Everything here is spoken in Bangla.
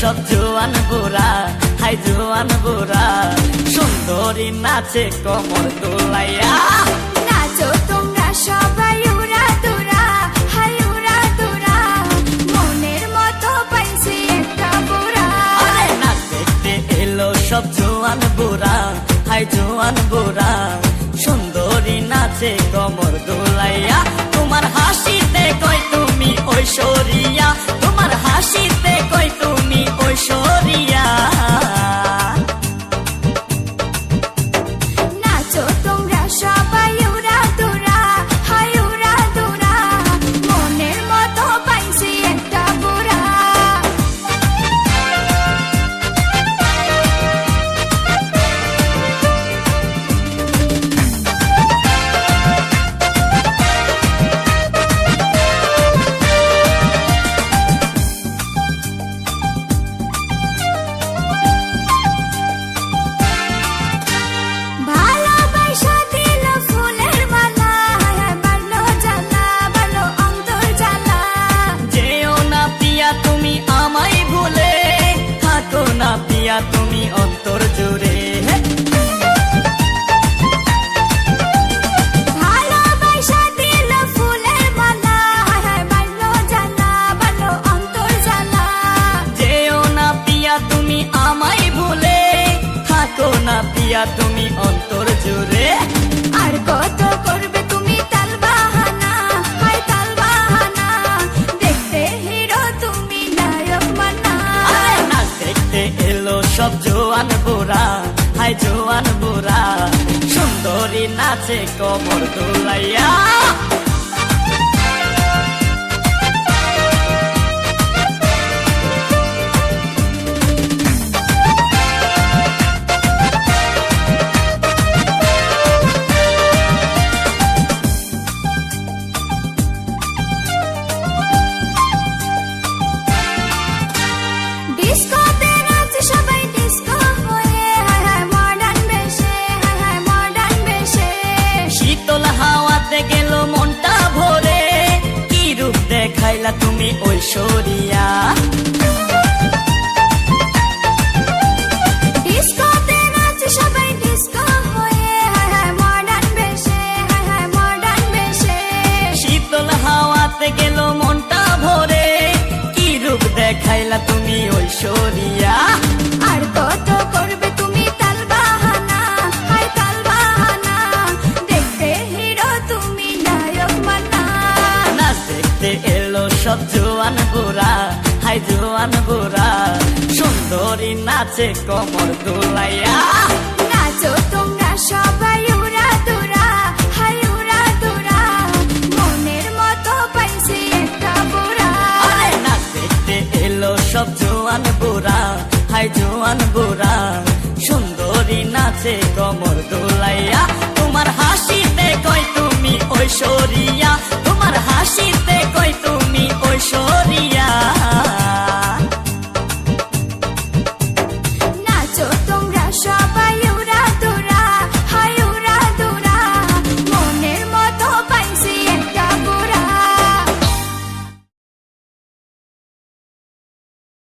সব জোয়ান বুড়া হাই জোয়ান বুড়া। সুন্দরী নাচে কমর দোলাইয়া। নাচো তোমরা সবাই উড়া দুরা হাই উড়া দুরা। মনের মতো পাইছি একটা বুড়া। আরে নাচ দেখতে এলো সব জোয়ান বুড়া হাই জোয়ান বুড়া। সুন্দরী নাচে কমর দোলাইয়া। তোমার হাসিতে কই তুমি ঐশ্বরিয়া থাকো না পিয়া তুমি অন্তর জুড়ে। আর কত করবে তুমি তাল বাহানা? হাই তাল বাহানা। দেখতে হিরো তুমি নায়ক মানা। নাচ দেখতে এলো সব জোয়ান বোরা হাই জোয়ান বোরা সুন্দরী নাচে কমর দোলাইয়া। বেশে তুমি হাওয়াতে গেল মনটা ভরে কি রূপ দেখাইলা তুমি ঐশ্বরিয়া সব জোয়ান বুড়া হাই জোয়ান সুন্দরী নাচে কমর দোলাইয়া। নাচো তোমরা সবাই উড়া দুরা হাই উড়া দুরা মনের মতো পাইছি একটা বুড়া। আরে নাচ দেখতে এলো সব জোয়ান হাই জোয়ান সুন্দরী নাচে কমর দোলাইয়া।